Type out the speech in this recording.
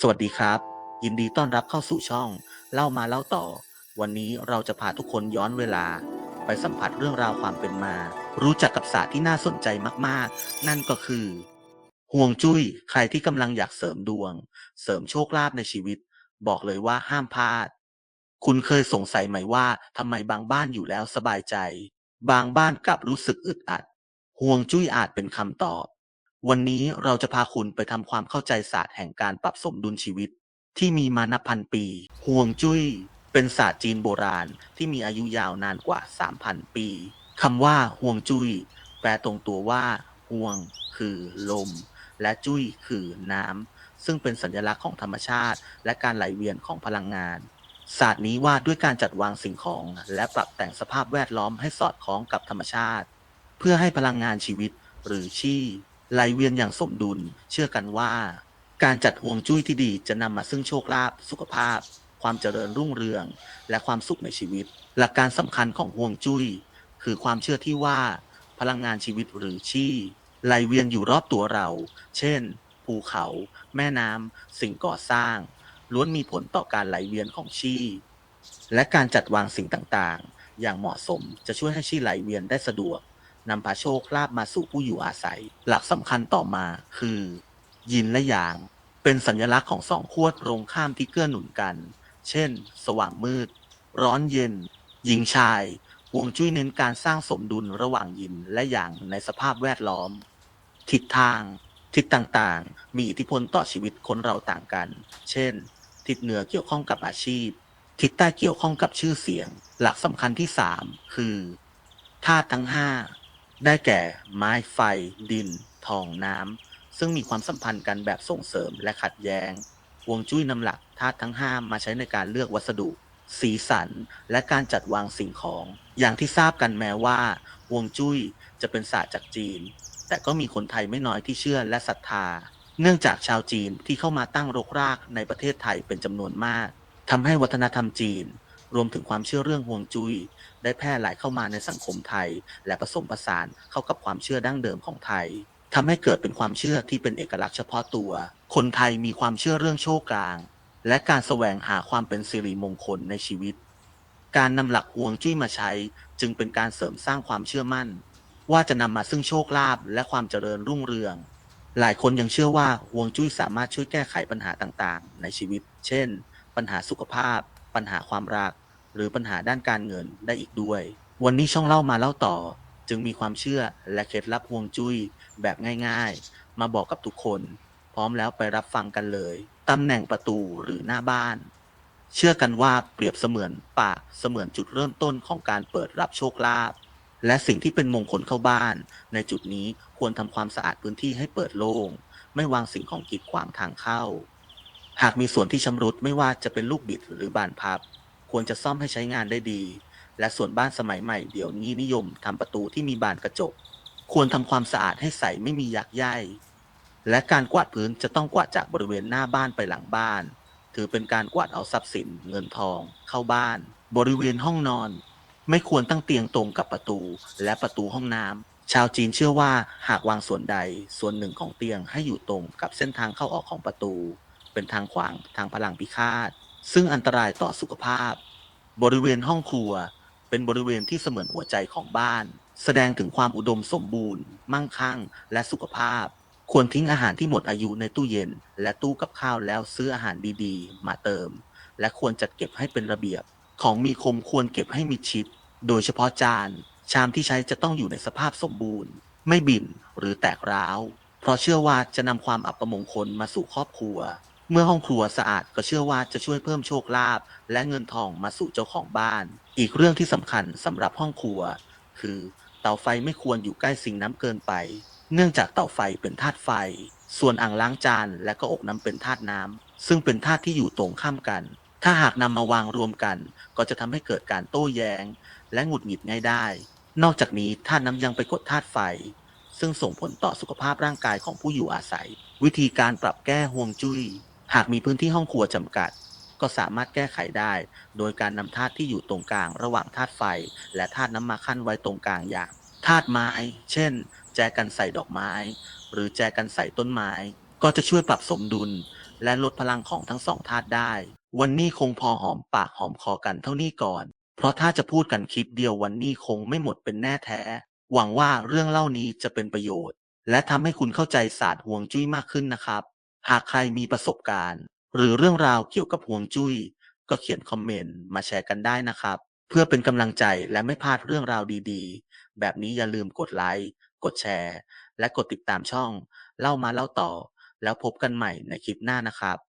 สวัสดีครับ ยินดีต้อนรับเข้าสู่ช่อง เล่ามาเล่าต่อ วันนี้เราจะพาทุกคนย้อนเวลา ไปสัมผัสเรื่องราวความเป็นมา รู้จักกับศาสตร์ที่น่าสนใจมากๆ นั่นก็คือห่วงจุ้ยใครที่กำลังอยากเสริมดวง เสริมโชคลาภในชีวิต บอกเลยว่าห้ามพลาด คุณเคยสงสัยไหมว่าทำไมบางบ้านอยู่แล้วสบายใจ บางบ้านกลับรู้สึกอึดอัดห่วงจุ้ยอาจเป็นคำตอบ วันนี้เราจะพาคุณไปทำความเข้าใจศาสตร์แห่งการปรับสมดุลชีวิต ที่มีมานับพันปี ห่วงจุ้ย เป็นศาสตร์จีนโบราณที่มีอายุยาวนานกว่า 3,000 ปีคำว่าห่วงจุ้ย แปลตรงตัวว่า ห่วง คือลม และจุ้ยคือน้ำซึ่งเป็นสัญลักษณ์ของธรรมชาติ และการไหลเวียนของพลังงาน ศาสตร์นี้ว่าด้วยการจัดวางสิ่งของ และปรับแต่งสภาพแวดล้อมให้สอดคล้องกับธรรมชาติ เพื่อให้พลังงานชีวิตหรือชี ไหลเวียนอย่างสมดุล เชื่อกันว่า การจัดห่วงจุ้ยที่ดีจะนำมาซึ่งโชคลาภสุขภาพ ความเจริญรุ่งเรือง และความสุขในชีวิต หลักการสำคัญของห่วงจุ้ย คือความเชื่อที่ว่า พลังงานชีวิตหรือชี่ไหลเวียนอยู่รอบตัวเรา เช่น ภูเขา แม่น้ำสิ่งก่อสร้าง ล้วนมีผลต่อการไหลเวียนของชี่และการจัดวางสิ่งต่างๆ อย่างเหมาะสมจะช่วยให้ชี่ไหลเวียนได้สะดวก นำพาโชคลาภมาสู่ผู้อยู่อาศัย หลักสำคัญต่อมาคือ ยินและหยาง เป็นสัญลักษณ์ของสองขั้วตรงข้ามที่เกื้อหนุนกัน เช่น สว่างมืด ร้อนเย็น หญิงชายวงจุ้ยเน้นการสร้างสมดุลระหว่างยินและหยางในสภาพแวดล้อม ทิศทาง ทิศต่างๆ มีอิทธิพลต่อชีวิตคนเราต่างกัน เช่น ทิศเหนือเกี่ยวข้องกับอาชีพ ทิศใต้เกี่ยวข้องกับชื่อเสียง หลักสำคัญที่ 3 คือธาตุทั้ง 5 ได้แก่ไม้ไฟ ดิน ทองน้ำ ซึ่งมีความสัมพันธ์กันแบบส่งเสริมและขัดแย้งฮวงจุ้ยนำหลักธาตุทั้ง5มาใช้ในการเลือกวัสดุ สีสัน และการจัดวางสิ่งของ อย่างที่ทราบกันแม้ว่าฮวงจุ้ยจะเป็นศาสตร์จากจีน แต่ก็มีคนไทยไม่น้อยที่เชื่อและศรัทธา เนื่องจากชาวจีนที่เข้ามาตั้งรกรากในประเทศไทยเป็นจำนวนมากทำให้วัฒนธรรมจีน รวมถึงความเชื่อเรื่องฮวงจุ้ยได้แพร่หลายเข้ามาในสังคมไทย และผสมผสานเข้ากับความเชื่อดั้งเดิมของไทยทำให้เกิดเป็นความเชื่อที่เป็นเอกลักษณ์เฉพาะตัว คนไทยมีความเชื่อเรื่องโชคกลาง และการแสวงหาความเป็นสิริมงคลในชีวิต การนำหลักฮวงจุ้ยมาใช้ จึงเป็นการเสริมสร้างความเชื่อมั่น ว่าจะนำมาซึ่งโชคลาภและความเจริญรุ่งเรือง หลายคนยังเชื่อว่าฮวงจุ้ยสามารถช่วยแก้ไขปัญหาต่างๆ ในชีวิต เช่น ปัญหาสุขภาพ ปัญหาความรัก หรือปัญหาด้านการเงินได้อีกด้วย วันนี้ช่องเล่ามาเล่าต่อ จึงมีความเชื่อและเคล็ดลับฮวงจุ้ยแบบง่ายๆ มาบอกกับทุกคน พร้อมแล้วไปรับฟังกันเลยตำแหน่งประตูหรือหน้าบ้าน เชื่อกันว่าเปรียบเสมือนปากเสมือนจุดเริ่มต้นของการเปิดรับโชคลาภและสิ่งที่เป็นมงคลเข้าบ้าน ในจุดนี้ควรทำความสะอาดพื้นที่ให้เปิดโล่งไม่วางสิ่งของกีดขวางทางเข้า หากมีส่วนที่ชำรุดไม่ว่าจะเป็นลูกบิดหรือบานพับ ควรจะซ่อมให้ใช้งานได้ดี และส่วนบ้านสมัยใหม่เดี๋ยวนี้นิยมทำประตูที่มีบานกระจก ควรทำความสะอาดให้ใสไม่มียักใยและการกวาดพื้นจะต้องกวาดจากบริเวณหน้าบ้านไปหลังบ้าน ถือเป็นการกวาดเอาทรัพย์สินเงินทอง เข้าบ้าน บริเวณห้องนอน ไม่ควรตั้งเตียงตรงกับประตู และประตูห้องน้ำชาวจีนเชื่อว่าหากวางส่วนใดส่วนหนึ่งของเตียงให้อยู่ตรงกับเส้นทางเข้าออกของประตู เป็นทางขวางทางพลังพิฆาต ซึ่งอันตรายต่อสุขภาพ บริเวณห้องครัว เป็นบริเวณที่เสมือนหัวใจของบ้าน แสดงถึงความอุดมสมบูรณ์ มั่งคั่ง และสุขภาพ ควรทิ้งอาหารที่หมดอายุในตู้เย็น และตู้กับข้าวแล้วซื้ออาหารดีๆ มาเติม และควรจัดเก็บให้เป็นระเบียบ ของมีคมควรเก็บให้มิดชิด โดยเฉพาะจาน ชามที่ใช้จะต้องอยู่ในสภาพสมบูรณ์ ไม่บิ่นหรือแตกร้าว เพราะเชื่อว่าจะนำความอับประมงคลมาสู่ครอบครัว เมื่อห้องครัวสะอาดก็เชื่อว่าจะช่วยเพิ่มโชคลาภและเงินทองมาสู่เจ้าของบ้าน อีกเรื่องที่สำคัญสำหรับห้องครัว คือเตาไฟไม่ควรอยู่ใกล้สิ่งน้ำเกินไป เนื่องจากเตาไฟเป็นธาตุไฟ ส่วนอ่างล้างจานและก็อกน้ำเป็นธาตุน้ำซึ่งเป็นธาตุที่อยู่ตรงข้ามกัน ถ้าหากนำมาวางรวมกัน ก็จะทำให้เกิดการโต้แย้ง และหงุดหงิดง่ายได้ นอกจากนี้ธาตุน้ำยังไปกดธาตุไฟ ซึ่งส่งผลต่อสุขภาพร่างกายของผู้อยู่อาศัย วิธีการปรับแก้ห่วงจุย้ย หากมีพื้นที่ห้องครัวจำกัด ก็สามารถแก้ไขได้ โดยการนำธาตุที่อยู่ตรงกลางระหว่างธาตุไฟ และธาตุน้ำมาขั้นไว้ตรงกลางอย่างธาตุไม้ เช่น แจกันใส่ดอกไม้ หรือแจกันใส่ต้นไม้ ก็จะช่วยปรับสมดุล และลดพลังของทั้งสองธาตุได้ วันนี้คงพอหอมปากหอมคอกันเท่านี้ก่อน เพราะถ้าจะพูดกันคลิปเดียววันนี้คงไม่หมดเป็นแน่แท้ หวังว่าเรื่องเล่านี้จะเป็นประโยชน์ และทำให้คุณเข้าใจศาสตร์ห่วงจุ้ยมากขึ้นนะครับ หากใครมีประสบการณ์ หรือเรื่องราวเกี่ยวกับห่วงจุ้ย ก็เขียนคอมเมนต์มาแชร์กันได้นะครับ เพื่อเป็นกำลังใจและไม่พลาดเรื่องราวดีๆ แบบนี้อย่าลืมกดไลค์กดแชร์ และกดติดตามช่อง เล่ามาเล่าต่อ แล้วพบกันใหม่ในคลิปหน้านะครับ